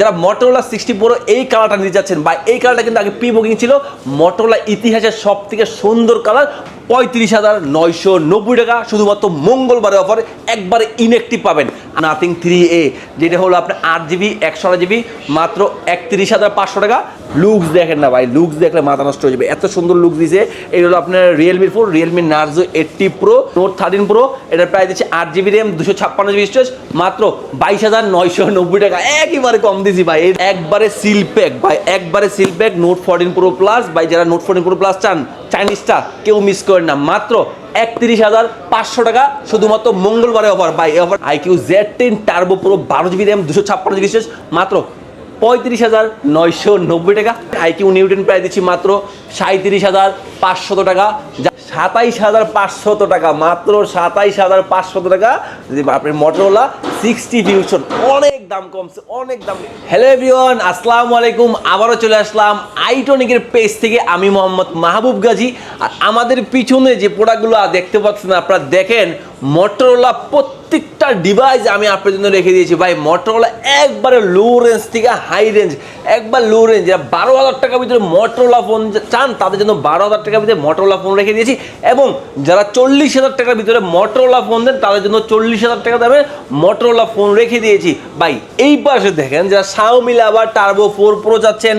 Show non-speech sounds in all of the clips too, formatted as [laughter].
যারা Motorola sixty pro এই কালারটা নিতে যাচ্ছেন, বা এই কালারটা কিন্তু আগে প্রি বুকিং ছিল মটোরোলা ইতিহাসের সব থেকে সুন্দর কালার পঁয়ত্রিশ হাজার নয়শো নব্বই টাকা, শুধুমাত্র মঙ্গলবারের অফার একবারে ইনএক্টিভ পাবেন। নাথিং থ্রি এ যেটা হলো আপনার আট জিবি একশো আট জিবি মাত্র একত্রিশ হাজার পাঁচশো টাকা। লুকস দেখেন না ভাই লুকস দেখলে মাথা নষ্ট হয়ে যাবে। এত সুন্দর লুকস দিয়েছে এই হলো আপনার রিয়েলমির phone Realme Narzo eighty pro note thirteen pro এটার প্রায় দিচ্ছে আট জিবি র্যাম দুশো ছাপ্পান্ন জিবি স্টোরেজ মাত্র বাইশ হাজার নয়শো নব্বই টাকা। একেবারে কম দিয়েছি ভাই। একবারে সিল প্যাক ভাই, একবারে seal pack note fourteen pro plus ভাই, যারা নোট ফোরটিন প্রো প্লাস চান চাইনিজটা কেউ মিস করেন না। মাত্র একত্রিশ হাজার পাঁচশো টাকা শুধুমাত্র মঙ্গলবারে offer by offer iQOO Z ten turbo pro বারো জিবি র্যাম দুশো ছাপ্পান্ন জিবি মাত্র পঁয়ত্রিশ হাজার নয়শো নব্বই টাকা। আইকিউ নিউটন প্রায় দিচ্ছি মাত্র সাঁত্রিশ হাজার পাঁচশত টাকা। যা সাতাইশ হাজার পাঁচশত টাকা, মাত্র সাতাইশ হাজার পাঁচশত টাকা। যে আপনার মোটরোলা সিক্সটি ফিউশন অনেক দাম কমছে, অনেক দাম হ্যালো এভরিওয়ান আসসালামু আলাইকুম। আবারও চলে আসলাম আইটনিকের পেজ থেকে। আমি মোহাম্মদ মাহবুব গাজী। আর আমাদের পিছনে যে প্রোডাক্টগুলো দেখতে পাচ্ছেন আপনারা, দেখেন মোটরোলা প্রত্যেকটা ডিভাইস আমি আপনার জন্য রেখে দিয়েছি। ভাই মোটরোলা একবারে লো রেঞ্জ থেকে হাই রেঞ্জ একবার লো রেঞ্জ যারা বারো হাজার টাকার ভিতরে মোটরোলা ফোন চান, তাদের জন্য বারো হাজার টাকার ভিতরে মোটরোলা ফোন রেখে দিয়েছি। এবং যারা চল্লিশ হাজার টাকার ভিতরে মোটরোলা ফোন দেন, তাদের জন্য চল্লিশ হাজার টাকা দামে মোটরোলা ফোন রেখে দিয়েছি। ভাই, এই পাশে দেখেন, যারা Xiaomi lover turbo four pro চাচ্ছেন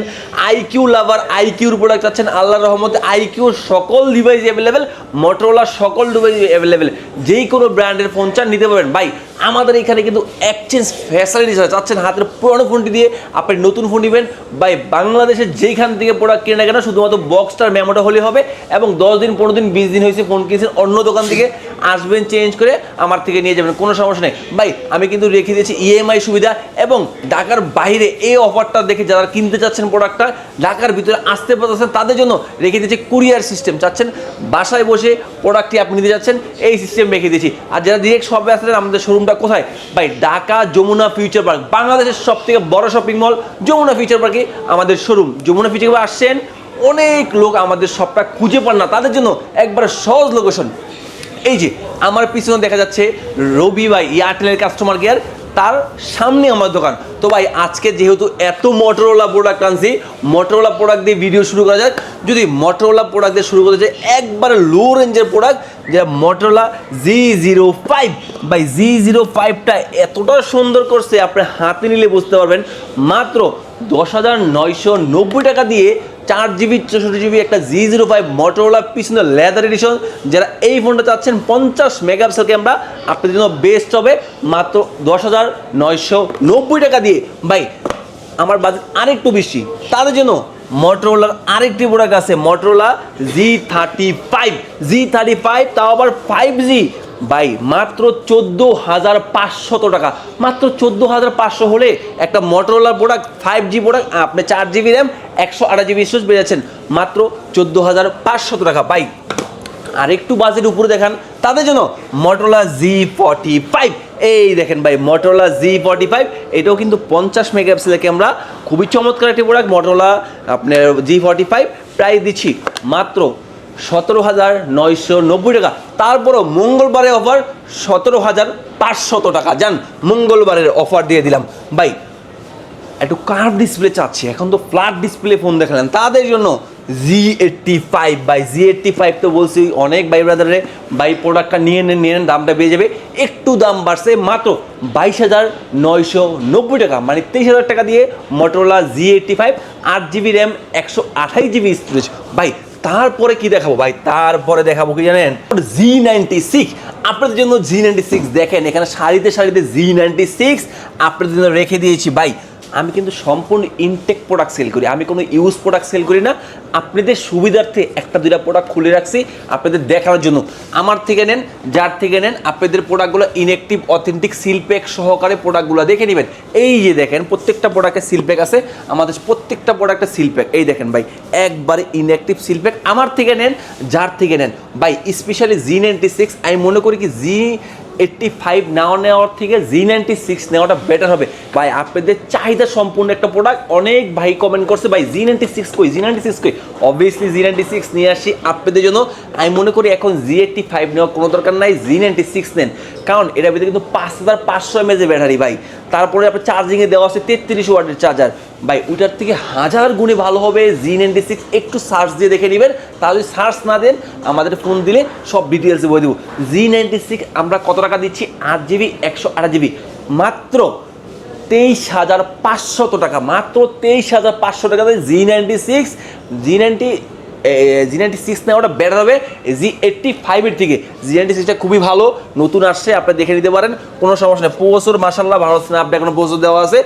আইকিউ লাভার আইকিউর প্রোডাক্ট চাচ্ছেন, আল্লাহর রহমতে আইকিউর সকল ডিভাইস অ্যাভেলেবেল মোটরোলার সকল ডিভাইস অ্যাভেলেবেল যেই কোনো ব্র্যান্ডের ফোন চান নিতে পারবেন। ভাই আমাদের এখানে কিন্তু এক্সচেঞ্জ ফ্যাসিলিটিস আছে চাচ্ছেন হাতের পুরনো ফোনটি দিয়ে আপনি নতুন ফোন নেবেন ভাই বাংলাদেশের যেইখান থেকে প্রোডাক্ট কিনে না কেন, শুধুমাত্র বক্সটার মেমোটা হলে হবে এবং দশ দিন, পনেরো দিন, বিশ দিন হয়েছে ফোন কিনছেন, অন্য দোকান থেকে আসবেন চেঞ্জ করে আমার থেকে নিয়ে যাবেন, কোনো সমস্যা নেই। ভাই, আমি কিন্তু রেখে দিয়েছি ইএমআই সুবিধা এবং ঢাকার বাইরে এই অফারটা দেখে যারা কিনতে চাচ্ছেন প্রোডাক্টটা ঢাকার ভিতরে আসতে পারতেছেন, তাদের জন্য রেখে দিয়েছি কুরিয়ার সিস্টেম চাচ্ছেন বাসায় বসে প্রোডাক্টটি আপনি নিতে যাচ্ছেন, এই সিস্টেম রেখে দিয়েছি। আর যারা ডিরেক্ট শপে আসতেন আমাদের শোরুমটা কোথায়? ভাই, ঢাকা যমুনা ফিউচার পার্ক বাংলাদেশের সব থেকে বড় শপিং মল যমুনা ফিউচার পার্কে আমাদের শোরুম যমুনা ফিউচার পার্কে আসছেন অনেক লোক আমাদের শপটা খুঁজে পান না, তাদের জন্য একবার সহজ লোকেশন এই যে, আমার পিছনে দেখা যাচ্ছে রবি ভাই এয়ারটেলের কাস্টমার কেয়ার তার সামনে আমার দোকান। তো ভাই, আজকে যেহেতু এত মোটরোলা প্রোডাক্ট আনছি মোটরোলা প্রোডাক্ট দিয়ে ভিডিও শুরু করা যাক। যদি মোটরোলা প্রোডাক্ট দিয়ে শুরু করতে চাই, একবারে লো রেঞ্জের প্রোডাক্ট যেটা মোটরোলা জি জিরো ফাইভ ভাই জি জিরো ফাইভটা এতটা সুন্দর করছে, আপনি হাতে নিলে বুঝতে পারবেন। মাত্র দশ হাজার নয়শো নব্বই টাকা দিয়ে চার জিবি, চৌষট্টি জিবি, একটা জি জিরো ফাইভ মোটরোলা পিছনে লেদার এডিশন যারা এই ফোনটা চাচ্ছেন, পঞ্চাশ মেগাপিক্সেল ক্যামেরা আপনাদের জন্য বেস্ট হবে মাত্র দশ হাজার নয়শো নব্বই টাকা দিয়ে। ভাই, আমার বাজেট আরেকটু বেশি। তাদের জন্য মোটরোলার আরেকটি প্রোডাক্ট আছে Motorola G thirty five G thirty five তাও আবার ফাইভ জি ভাই, মাত্র চোদ্দ হাজার পাঁচশত টাকা। মাত্র চোদ্দ হাজার পাঁচশো হলে একটা Motorola product five G product আপনি চার জিবি র্যাম একশো আঠাশ জিবি স্টোরেজ যাচ্ছেন। মাত্র চোদ্দ হাজার পাঁচশত টাকা। ভাই আর একটু বাজেট উপরে দেখান। তাদের জন্য মোটরোলা জি ফর্টি ফাইভ এই দেখেন ভাই মোটরোলা জি ফর্টি ফাইভ এটাও কিন্তু পঞ্চাশ মেগাপিক্সেলের ক্যামেরা খুবই চমৎকার একটি প্রোডাক্ট মোটরোলা আপনার জি ফর্টি ফাইভ প্রাইস দিচ্ছি মাত্র সতেরো হাজার নয়শো নব্বই টাকা। তারপরও মঙ্গলবারে অফার সতেরো হাজার পাঁচশত টাকা। যান মঙ্গলবারের অফার দিয়ে দিলাম। ভাই, একটু কার্ভ ডিসপ্লে চাচ্ছি। এখন তো ফ্ল্যাট ডিসপ্লে ফোন দেখালেন। তাদের জন্য জি এইটটি ফাইভ বাই জি এইটটি ফাইভ তো বলছি, অনেক বাই ব্রাদারে বাই প্রোডাক্টটা নিয়ে নেন নিয়ে নেন, দামটা বেড়ে যাবে। একটু দাম বাড়ছে, মাত্র বাইশ হাজার নয়শো নব্বই টাকা। মানে তেইশ হাজার টাকা দিয়ে মোটরোলা জি এইটটি ফাইভ আট জিবি র্যাম একশো আঠাশ জিবি স্টোরেজ ভাই তারপরে কি দেখাবো ভাই? তারপরে দেখাবো কি জানেন? জি নাইনটি সিক্স আপনাদের জন্য জি নাইনটি সিক্স দেখেন, এখানে সারিতে সারিতে জি নাইনটি সিক্স আপনাদের জন্য রেখে দিয়েছি ভাই। আমি কিন্তু সম্পূর্ণ ইনটেক প্রোডাক্ট সেল করি। আমি কোনো ইউজ প্রোডাক্ট সেল করি না। আপনাদের সুবিধার্থে একটা, দুইটা প্রোডাক্ট খুলে রাখছি আপনাদের দেখানোর জন্য। আমার থেকে নেন, যার থেকে নেন, আপনাদের প্রোডাক্টগুলো ইনএক্টিভ অথেন্টিক সিলপ্যাক সহকারে প্রোডাক্টগুলো দেখে নেবেন। এই যে দেখেন, প্রত্যেকটা প্রোডাক্টের সিলপ্যাক আছে। আমাদের প্রত্যেকটা প্রোডাক্টের সিলপ্যাক এই দেখেন ভাই, একবারে ইনঅ্যাক্টিভ সিলপ্যাক আমার থেকে নেন, যার থেকে নেন। ভাই স্পেশালি জি নাইনটি সিক্স আমি মনে করি কি জি এইট্টি ফাইভ নেওয়া নেওয়ার থেকে জি নাইনটি সিক্স নেওয়াটা বেটার হবে। ভাই, আপনাদের চাহিদা সম্পূর্ণ একটা প্রোডাক্ট অনেক ভাই কমেন্ট করছে, ভাই জি নাইনটি সিক্স কই? জি নাইনটি সিক্স কই? অবভিয়াসলি জি নাইনটি সিক্স নিয়ে আসি আপনাদের জন্য। আমি মনে করি এখন জি এইটটি ফাইভ নেওয়ার কোনো দরকার নাই। জি নাইনটি সিক্স নেন। কারণ এটার ভিতরে কিন্তু পাঁচ হাজার পাঁচশো এমএজের ব্যাটারি ভাই। তারপরে আপনার চার্জিংয়ে দেওয়া আছে তেত্রিশ ওয়াটের চার্জার ভাই, ওইটার থেকে হাজার গুণে ভালো হবে জি নাইনটি সিক্স একটু সার্চ দিয়ে দেখে নেবেন। তাহলে যদি সার্চ না দেন, আমাদের ফোন দিলে সব ডিটেলসে বলে দেবো। জি নাইনটি সিক্স আমরা কত টাকা দিচ্ছি? আট জিবি একশো আট জিবি মাত্র তেইশ হাজার পাঁচশত টাকা। মাত্র তেইশ হাজার পাঁচশো টাকাতে G ninety six G ninety G ninety six না নেওয়াটা বেটার হবে। জি এইটটি ফাইভের থেকে জি নাইনটি সিক্সটা খুবই ভালো, নতুন আসছে আপনি দেখে নিতে পারেন। কোনো সমস্যা নেই। প্রসেসর মাসাল্লাহ ভালো স্ন্যাপড্রাগন প্রসেসর দেওয়া আছে।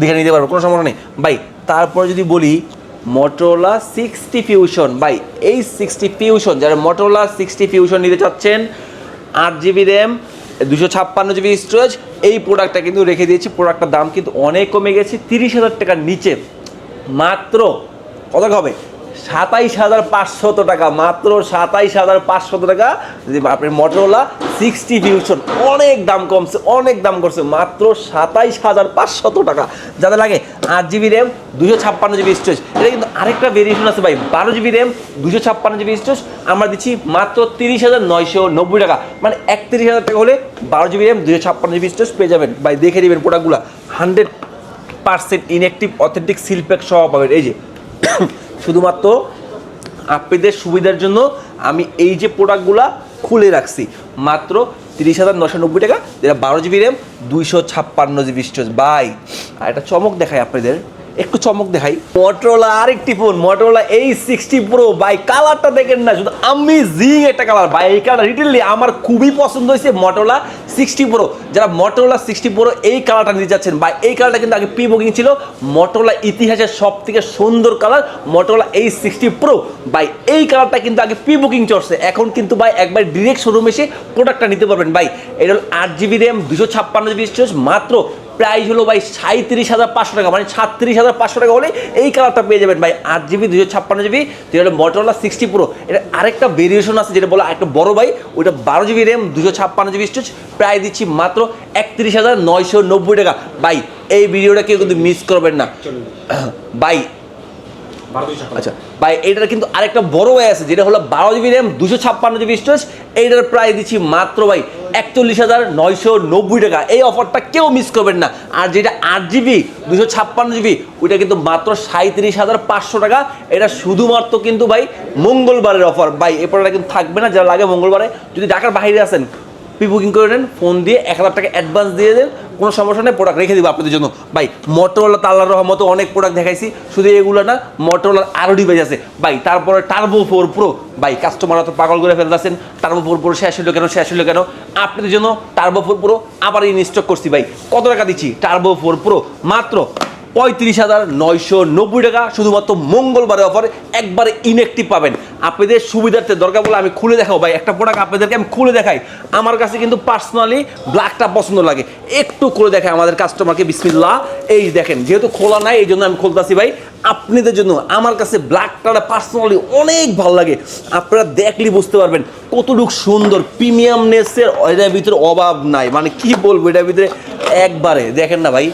দেখে নিতে পারবেন, কোনো সমস্যা নেই। ভাই, তারপরে যদি বলি মোটোলা সিক্সটি ফিউশন ভাই, এই সিক্সটি ফিউশন যারা মোটোলা সিক্সটি ফিউশন নিতে চাচ্ছেন, আট জিবি র্যাম দুশো ছাপ্পান্ন জিবি স্টোরেজ এই প্রোডাক্টটা কিন্তু রেখে দিয়েছি। প্রোডাক্টটার দাম কিন্তু অনেক কমে গেছে, তিরিশ হাজার টাকার নিচে। মাত্র, কত হবে? সাতাইশ হাজার পাঁচশত টাকা, মাত্র সাতাইশ হাজার পাঁচশত টাকা, যদি আপনি মোটরোলা সিক্সটি ফিউশন অনেক দাম কমছে, অনেক দাম করছে, মাত্র সাতাইশ হাজার পাঁচশত টাকা। যাদের লাগে আট জিবি র্যাম দুশো ছাপ্পান্ন জিবি স্টোরেজ এটা কিন্তু আরেকটা ভেরিয়েশন আছে ভাই, বারো জিবি র্যাম দুশো ছাপ্পান্ন জিবি স্টোরেজ আমরা দিচ্ছি মাত্র তিরিশ হাজার নয়শো নব্বই টাকা। মানে একত্রিশ হাজার টাকা হলে বারো জিবি র্যাম দুশো ছাপ্পান্ন জিবি স্টোরেজ পেয়ে যাবেন। ভাই, দেখে নেবেন প্রোডাক্টগুলো hundred percent inactive authentic seal pack সহ পাবেন। এই যে শুধুমাত্র আপনাদের সুবিধার জন্য আমি এই যে প্রোডাক্টগুলা খুলে রাখছি, মাত্র তিরিশ হাজার নশো নব্বই টাকা, যেটা বারো জিবি র্যাম, দুইশো ছাপ্পান্ন জিবি স্টোরেজ। বাই। আর একটা চমক দেখায় আপনাদের। একটু চমক দেখাই। মটোরোলা আরেকটি ফোন মটোরোলা এই সিক্সটি প্রো বাই কালারটা দেখেন না, শুধু আমি আমেজিং একটা কালার বাই এই কালার রিটেলি আমার খুবই পছন্দ হয়েছে মটোরোলা সিক্সটি প্রো যারা মটোরোলা সিক্সটি প্রো এই কালারটা নিতে যাচ্ছেন বা এই কালারটা কিন্তু আগে প্রি বুকিং ছিল মটোরোলা ইতিহাসের সব থেকে সুন্দর কালার মটোরোলা এই সিক্সটি প্রো বাই এই কালারটা কিন্তু আগে প্রি বুকিং চলছে এখন কিন্তু, ভাই, একবার ডিরেক্ট শোরুম এসে প্রোডাক্টটা নিতে পারবেন, ভাই। এটা হলো আট জিবি র্যাম দুশো ছাপ্পান্ন জিবি স্টোরেজ মাত্র প্রাইস হলো ভাই সাঁত্রিশ হাজার পাঁচশো টাকা মানে সাতত্রিশ হাজার পাঁচশো টাকা হলে এই কালারটা পেয়ে যাবেন ভাই আট জিবি দুশো ছাপ্পান্ন জিবি যেটা মটোরোলা সিক্সটি প্রো এটা আরেকটা ভেরিয়েশন আছে যেটা বলা একটা বড় ভাই ওইটা বারো জিবি র্যাম দুশো ছাপ্পান্ন জিবি স্টোরেজ প্রায় দিচ্ছি মাত্র একত্রিশ হাজার নয়শো নব্বই টাকা। ভাই এই ভিডিওটা কেউ কিন্তু মিস করবেন না। [coughs] ভাই আচ্ছা ভাই এটার কিন্তু আরেকটা বড় ওয়ে আছে যেটা হলো বারো জিবি র্যাম দুশো ছাপ্পান্ন জিবি স্টোরেজ এইটার প্রায় দিচ্ছি মাত্র ভাই একচল্লিশ হাজার নয়শো নব্বই টাকা। এই অফারটা কেউ মিস করবেন না। আর যেটা আট জিবি দুশো ছাপ্পান্ন জিবি ওইটা কিন্তু মাত্র সাঁত্রিশ হাজার পাঁচশো টাকা। এটা শুধুমাত্র কিন্তু ভাই মঙ্গলবারের অফার। ভাই প্রোডাক্টটা কিন্তু থাকবে না, যারা লাগে মঙ্গলবারে। যদি ঢাকার বাইরে আসেন প্রি বুকিং করে নেন ফোন দিয়ে এক হাজার টাকা অ্যাডভান্স দিয়ে দেন। কোনো সমস্যা নেই প্রোডাক্ট রেখে দিব আপনাদের জন্য। ভাই মোটর তাল্লা রহ মতো অনেক প্রোডাক্ট দেখাইছি, শুধু এগুলো না মোটরওয়ালার আরও ডিভাইস আছে। ভাই, তারপরে টার্বো ফোর প্রো ভাই কাস্টমার তো পাগল করে ফেলতেছেন টার্বো ফোর প্রো শেষ হলো কেন, শেষ হলো কেন? আপনাদের জন্য টার্বো ফোর প্রো আবার ইনস্টক করছি, ভাই। কত টাকা দিচ্ছি? টার্বো ফোর প্রো মাত্র পঁয়ত্রিশ হাজার নয়শো নব্বই টাকা শুধুমাত্র মঙ্গলবারে অফার একবারে ইনএক্টিভ পাবেন। আপনাদের সুবিধার্থে দরকার বলে আমি খুলে দেখাবো। ভাই, একটা প্রোডাক্ট আপনাদেরকে আমি খুলে দেখাই। আমার কাছে কিন্তু পার্সোনালি ব্ল্যাকটা পছন্দ লাগে। একটু খুলে দেখাই আমাদের কাস্টমারকে বিসমিল্লাহ। এই দেখেন, যেহেতু খোলা নাই, এই জন্য আমি খুলতেছি ভাই। আপনাদের জন্য আমার কাছে ব্ল্যাকটা পার্সোনালি অনেক ভালো লাগে। আপনারা দেখলে বুঝতে পারবেন কতটুকু সুন্দর প্রিমিয়ামনেসের এটার ভিতরে অভাব নাই। মানে কি বলব, এটার ভিতরে একবারে, দেখেন না ভাই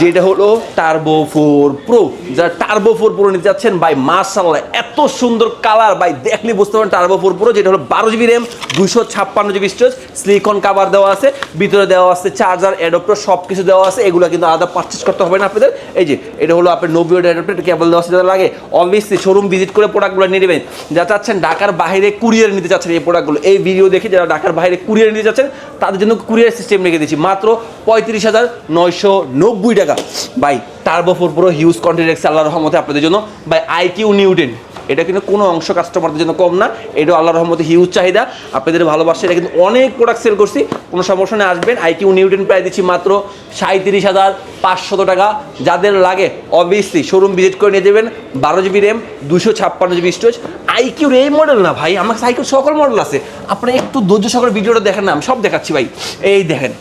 যেটা হলো টার্বো ফোর প্রো যারা টার্বো ফোর প্রো নিতে যাচ্ছেন, ভাই মার্শাল্লাহ এত সুন্দর কালার ভাই, দেখলে বুঝতে পারেন টার্বো ফোর প্রো যেটা হলো বারো জিবি র্যাম দুশো ছাপ্পান্ন জিবি স্টোরেজ সিলিকন কাভার দেওয়া আছে, ভিতরে দেওয়া আছে চার্জার অ্যাডপ্টার সব কিছু দেওয়া আছে, এগুলো কিন্তু আলাদা পারচেস করতে হবে না আপনাদের। এই যে, এটা হলো আপনার নব্বই অ্যাডপ্টার কেবল দেওয়া আছে লাগে অবভিয়াসলি শোরুম ভিজিট করে প্রোডাক্টগুলো নিয়ে নেবেন। যা চাচ্ছেন ঢাকার বাইরে কুরিয়ার নিতে চাচ্ছেন এই প্রোডাক্টগুলো এই ভিডিও দেখে যারা ঢাকার বাইরে কুরিয়ার নিতে চাচ্ছেন তাদের জন্য কুরিয়ার সিস্টেম রেখে দিচ্ছি। মাত্র পঁয়ত্রিশ হাজার নয়শো নব্বই টাকা। ভাই turbo four pro huge content আল্লাহ রহমতে আপনাদের জন্য। ভাই আইকিউ নিউটেন এটা কিন্তু কোনো অংশ কাস্টমারদের জন্য কম না। এটাও আল্লাহ রহমতে হিউজ চাহিদা। আপনাদের ভালোবাসা, এটা কিন্তু অনেক প্রোডাক্ট সেল করছি। কোনো সমস্যা নেই, আসবেন। আইকিউ নিউটেন প্রায় দিচ্ছি মাত্র সাঁত্রিশ হাজার পাঁচশত টাকা। যাদের লাগে অবভিয়াসলি শোরুম ভিজিট করে নিয়ে যাবেন। বারো জিবি র্যাম দুশো ছাপ্পান্ন জিবি স্টোরেজ আইকিউর এই মডেল না ভাই, আমার আইকিউর সকল মডেল আছে। আপনারা একটু ধৈর্য সকল ভিডিওটা দেখেন না, আমি সব দেখাচ্ছি ভাই। এই দেখেন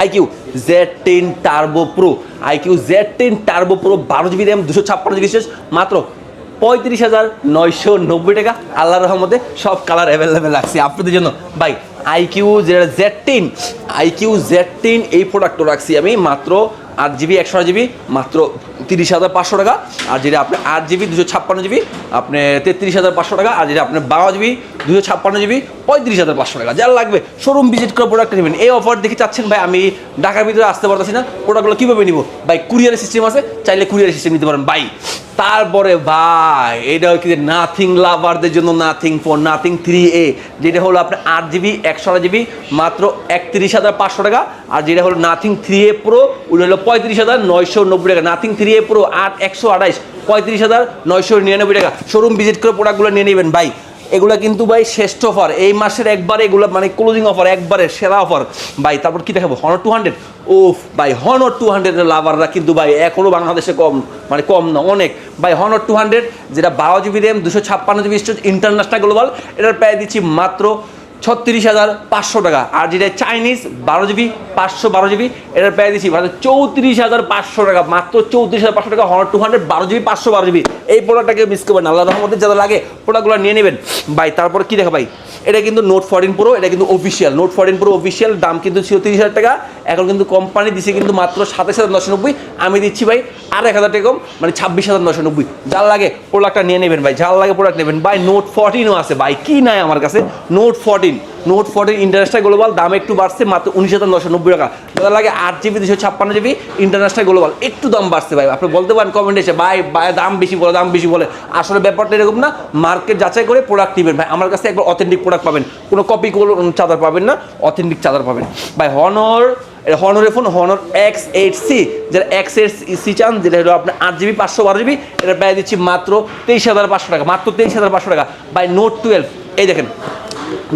iQOO Z ten turbo pro iQOO Z ten turbo pro বারো জিবি র্যাম দুশো ছাপ্পান্ন জিবি স্টোরেজ মাত্র পঁয়ত্রিশ হাজার নয়শো নব্বই টাকা। আল্লাহর রহমতে সব কালার অ্যাভেলেবেল রাখছি আপনাদের জন্য। ভাই আইকিউ যেটা Z ten iQOO Z ten এই প্রোডাক্টটা রাখছি আমি মাত্র আট জিবি, একশো জিবি, মাত্র তিরিশ হাজার পাঁচশো টাকা। আর যেটা আপনার আট জিবি, দুশো ছাপ্পান্ন জিবি, আপনি তেত্রিশ হাজার পাঁচশো টাকা। আর যেটা আপনার বারো জিবি দুশো ছাপ্পান্ন জিবি, পঁয়ত্রিশ হাজার পাঁচশো টাকা। যার লাগবে শোরুম ভিজিট করে প্রোডাক্ট নেবেন। এই অফার দেখে চাচ্ছেন, ভাই, আমি ঢাকার ভিতরে আসতে পারতেছি না। প্রোডাক্টগুলো কীভাবে নিব? ভাই কুরিয়ারের সিস্টেম আছে, চাইলে কুরিয়ারের সিস্টেম নিতে পারেন। ভাই, তারপরে ভাই, এটা কি নাথিং লাভারদের জন্য Nothing four Nothing three A যেটা হলো আপনার আট জিবি, একশো আট জিবি, মাত্র একত্রিশ হাজার পাঁচশো টাকা। আর যেটা হলো নাথিং থ্রি এ প্রো ওটা হলো পঁয়ত্রিশ হাজার নয়শো নব্বই টাকা। নাথিং থ্রি এ প্রো আট একশো আঠাইশ পঁয়ত্রিশ হাজার নয়শো নিরানব্বই টাকা। শোরুম ভিজিট করে প্রোডাক্টগুলো নিয়ে নেবেন। ভাই এগুলো কিন্তু ভাই শ্রেষ্ঠ অফার। এই মাসের একবারে এগুলো মানে ক্লোজিং অফার একবারে সেরা অফার। ভাই, তারপর কি দেখাবো? হনর টু হান্ড্রেড ও ভাই হনর টু হান্ড্রেডের লাভাররা কিন্তু ভাই এখনও বাংলাদেশে কম মানে কম না, অনেক। ভাই হনর টু হান্ড্রেড যেটা বারো জিবি র্যাম দুশো ছাপ্পান্ন জিবি স্টোরেজ ইন্টারন্যাশনাল গ্লোবাল এটার প্রায় দিচ্ছি মাত্র ছত্রিশ হাজার পাঁচশো টাকা। আর যেটা চাইনিজ, বারো জিবি, পাঁচশো বারো জিবি, এটার প্রায় দিচ্ছি মাত্র চৌত্রিশ হাজার পাঁচশো টাকা, মাত্র চৌত্রিশ হাজার পাঁচশো টাকা হনার টু হান্ড্রেড বারো জিবি, পাঁচশো বারো জিবি। এই প্রোডাক্টটাকে মিস করবেন আল্লাহ রহমতের যারা লাগে প্রোডাক্টগুলো নিয়ে নেবেন। ভাই, তারপর কী দেখা ভাই? এটা কিন্তু নোট ফোরটিন প্রো এটা কিন্তু official note fourteen pro official দাম কিন্তু তিরিশ হাজার টাকা। এখন কিন্তু কোম্পানি দিছে কিন্তু মাত্র সাতাশ হাজার নশো নব্বই। আমি দিচ্ছি ভাই আর এক হাজার টাকা মানে ছাব্বিশ হাজার নশো নব্বই। যার লাগে প্রোডাক্টটা নিয়ে নেবেন ভাই, যার লাগে প্রোডাক্ট নেবেন। ভাই নোট ফোরটিনও আছে ভাই, কী নাই আমার কাছে? Note fourteen note fourteen international global দাম একটু বাড়ছে, মাত্র উনিশ হাজার নশো নব্বই টাকা। যার লাগে আট জিবি দুশো ছাপ্পান্ন জিবি ইন্টারন্যাশনাল গ্লোবাল একটু দাম বাড়ছে ভাই। আপনি বলতে পারেন কমেন্ট এসে, ভাই দাম বেশি বলে, দাম বেশি বলে। আসলে ব্যাপারটা এরকম না মার্কেট যাচাই করে প্রোডাক্ট নেবেন ভাই। আমার কাছে একবার অথেন্টিক প্রোডাক্ট পাবেন। কোনো কপি চাদর পাবেন না অথেন্টিক চাদর পাবেন। ভাই Honor হনরের phone Honor X eight C যেটা এক্স এইট সি চান, যেটা হলো আপনার আট জিবি পাঁচশো বারো জিবি এটা প্রায় দিচ্ছি মাত্র তেইশ হাজার পাঁচশো টাকা, মাত্র তেইশ হাজার পাঁচশো টাকা। বাই নোট টুয়েলভ এই দেখেন।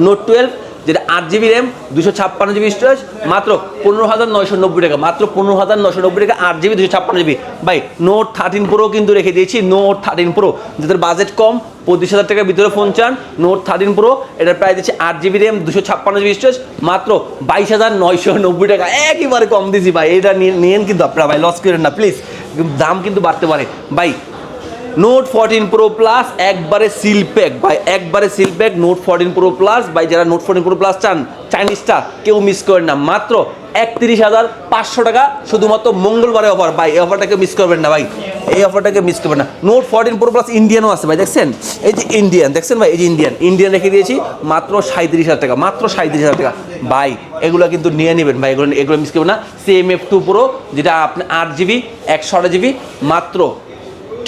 নোট টুয়েলভ যেটা আট জিবি র্যাম দুশো ছাপ্পান্ন জিবি স্টোরেজ মাত্র পনেরো হাজার নয়শো নব্বই টাকা, মাত্র পনেরো হাজার নয়শো নব্বই টাকা, আট জিবি দুশো ছাপ্পান্ন জিবি ভাই নোট থার্টিন প্রো কিন্তু রেখে দিয়েছি নোট থার্টিন প্রো যাদের বাজেট কম পঁচিশ হাজার টাকার ভিতরে ফোন চান নোট থার্টিন প্রো এটার প্রায় দিচ্ছি আট জিবি র্যাম দুশো ছাপ্পান্ন জিবি স্টোরেজ মাত্র বাইশ হাজার নয়শো নব্বই টাকা। একেবারে কম দিয়েছি ভাই, এটা নিয়ে নিয়েন কিন্তু আপনারা ভাই লস করেন না প্লিজ দাম কিন্তু বাড়তে পারে। ভাই নোট ফোরটিন প্রো প্লাস একবারে সিল প্যাক ভাই, একবারে seal pack note fourteen pro plus ভাই, যারা নোট ফোরটিন প্রো প্লাস চান চাইনিজটা কেউ মিস করেন না। মাত্র একত্রিশ হাজার পাঁচশো টাকা শুধুমাত্র মঙ্গলবারে অফার ভাই, এই অফারটাকে মিস করবেন না, ভাই। এই অফারটাকে মিস করবেন না। নোট ফোরটিন প্রো প্লাস ইন্ডিয়ানও আছে, ভাই, দেখছেন? এই যে ইন্ডিয়ান দেখছেন ভাই? এই যে ইন্ডিয়ান ইন্ডিয়ান রেখে দিয়েছি, মাত্র সাঁত্রিশ হাজার টাকা, মাত্র সাঁত্রিশ হাজার টাকা। ভাই, এগুলো কিন্তু নিয়ে নেবেন, ভাই, এগুলো এগুলো মিস করবেন না। সিএম এফ টু প্রো যেটা আপনি আট জিবি একশো আট জিবি মাত্র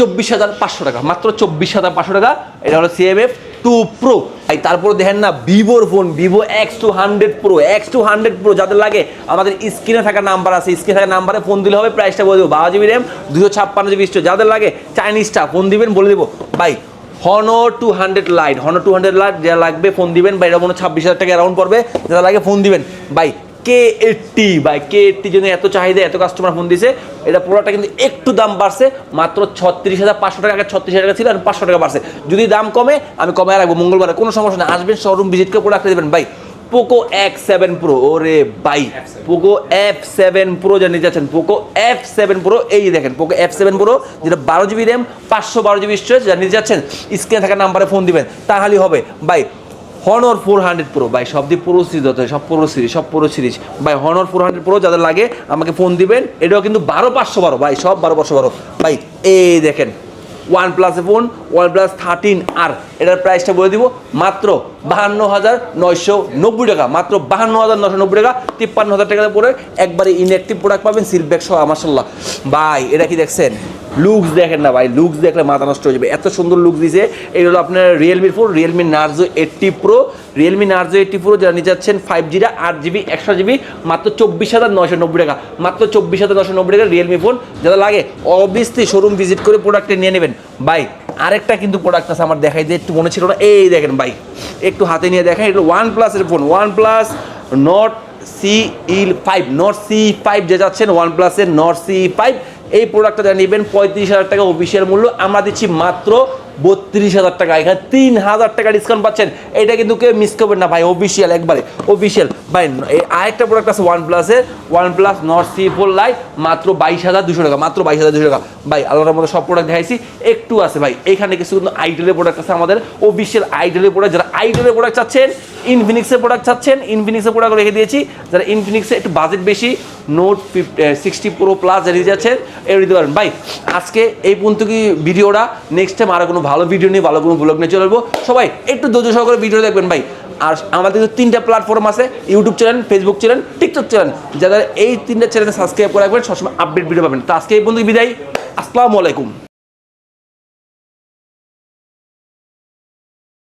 চব্বিশ হাজার পাঁচশো টাকা, মাত্র চব্বিশ হাজার পাঁচশো টাকা। এটা হলো সিএমএফ টু প্রো এই তারপরে দেখেন না ভিভোর phone Vivo X two hundred pro X two hundred pro যাদের লাগে, আমাদের স্ক্রিনে থাকা নাম্বার আছে স্ক্রিনে থাকা নাম্বারে ফোন দিলে হবে প্রাইসটা বলে দেবো, বারো জিবি র্যাম দুশো ছাপ্পান্ন জিবি স্টোর যাদের লাগে চাইনিজটা ফোন দিবেন, বলে দেবো by Honor two hundred lite Honor two hundred lite যা লাগবে ফোন দিবেন বা এটা মনে ছাব্বিশ হাজার টাকা অ্যারাউন্ড পড়বে যারা লাগে ফোন দিবেন। ভাই কে এইটটি ভাই কে এইটটি জন্য এত চাহিদা এত কাস্টমার ফোন দিছে। এটা প্রোডাক্টটা কিন্তু একটু দাম বাড়ছে মাত্র ছত্রিশ হাজার পাঁচশো টাকা আগে ছত্রিশ হাজার টাকা ছিল আর পাঁচশো টাকা বাড়ছে। যদি দাম কমে আমি কমায় রাখব মঙ্গলবারে কোনো সমস্যা নেই। আসবেন শোরুম ভিজিট করে প্রোডাক্ট দেবেন ভাই পোকো এক্স সেভেন প্রো ওরে বাই পোকো এফ সেভেন প্রো জানিয়ে যাচ্ছেন পোকো এফ সেভেন প্রো এই দেখেন পোকো এফ সেভেন প্রো যেটা বারো জিবি র্যাম পাঁচশো বারো জিবি স্টোরেজ জানিয়ে যাচ্ছেন স্ক্রিনে থাকা নাম্বারে ফোন দিবেন তাহলেই হবে। বাই হনর ফোর হান্ড্রেড প্রো ভাই, সব দিয়ে পুরো সিরিজ হতে সব পুরো সিরিজ সব পুরো সিরিজ ভাই হনর ফোর হান্ড্রেড প্রো যাদের লাগে, আমাকে ফোন দিবেন। এটাও কিন্তু বারো পাঁচশো বারো। ভাই, সব বারো পাঁচশো বারো। ভাই, এই দেখেন ওয়ান প্লাসে ফোন ওয়ান প্লাস থার্টিন আর এটার প্রাইসটা বলে দিব, মাত্র বাহান্ন হাজার নয়শো নব্বই টাকা। মাত্র বাহান্ন হাজার নশো নব্বই টাকা, তিপ্পান্ন হাজার টাকা পরে একবারে ইনঅ্যাক্টিভ প্রোডাক্ট পাবেন সিলব্যাক সহ মাসাল্লাহ ভাই, এটা কি দেখছেন? লুকস দেখেন না ভাই লুকস দেখলে মাথা নষ্ট হয়ে যাবে। এত সুন্দর লুক দিয়েছে এই হলো আপনার রিয়েলমির phone Realme Narzo eighty pro Realme Narzo eighty pro যারা নিতে যাচ্ছেন ফাইভ জিটা আট জিবি একশো জিবি মাত্র চব্বিশ হাজার নয়শো নব্বই টাকা। মাত্র চব্বিশ হাজার নশো নব্বই টাকা রিয়েলমি ফোন যারা লাগে অবভিয়াসলি শোরুম ভিজিট করে প্রোডাক্টটা নিয়ে নেবেন। ভাই, আরেকটা কিন্তু প্রোডাক্ট আছে, আমার দেখাই দিয়ে একটু মনে ছিল না। এই দেখেন ভাই একটু হাতে নিয়ে দেখেন, এটা ওয়ান প্লাসের phone OnePlus Nord C E five Nord C five যে যাচ্ছেন ওয়ান প্লাসের নট সি ফাইভ এই প্রোডাক্টটা যারা নেবেন পঁয়ত্রিশ হাজার টাকা অফিসিয়াল মূল্য। আমরা দিচ্ছি মাত্র বত্রিশ হাজার টাকা। এখানে তিন হাজার টাকা ডিসকাউন্ট পাচ্ছেন। এটা কিন্তু কেউ মিস করবেন না ভাই অফিসিয়াল একবারে অফিসিয়াল ভাই আরেকটা প্রোডাক্ট আছে ওয়ান প্লাসের OnePlus Nord C four lite মাত্র বাইশ হাজার দুশো টাকা, মাত্র বাইশ হাজার দুশো টাকা। ভাই, আল্লাহর মতো সব প্রোডাক্ট দেখাইছি। একটু আছে ভাই, এখানে কিছু কিন্তু আইটেলের প্রোডাক্ট আছে আমাদের। অফিসিয়াল আইটেলের প্রোডাক্ট যারা আইটেলের প্রোডাক্ট চাচ্ছেন ইনফিনিক্সের প্রোডাক্ট চাচ্ছেন। ইনফিনিক্সের প্রোডাক্ট রেখে দিয়েছি। যারা ইনফিনিক্সে একটু বাজেট বেশি note fifty sixty pro plus যারা যাচ্ছেন এর দিতে পারেন ভাই, আজকে এই পর্যন্ত কি ভিডিওটা? নেক্সট টাইম আরও কোনো ভালো ভিডিও নিয়ে, ভালো কোনো ব্লগ নিয়ে চলে আসব। সবাই, একটু ধৈর্য সহকারে ভিডিও দেখবেন ভাই। আর আমাদের তো তিনটা প্ল্যাটফর্ম আছে YouTube channel Facebook channel TikTok channel যাদের এই তিনটা চ্যানেলে সাবস্ক্রাইব করে রাখবেন, সবসময় আপডেট ভিডিও পাবেন। তো আজকে এই পর্যন্ত বিদায়। আসসালামু আলাইকুম।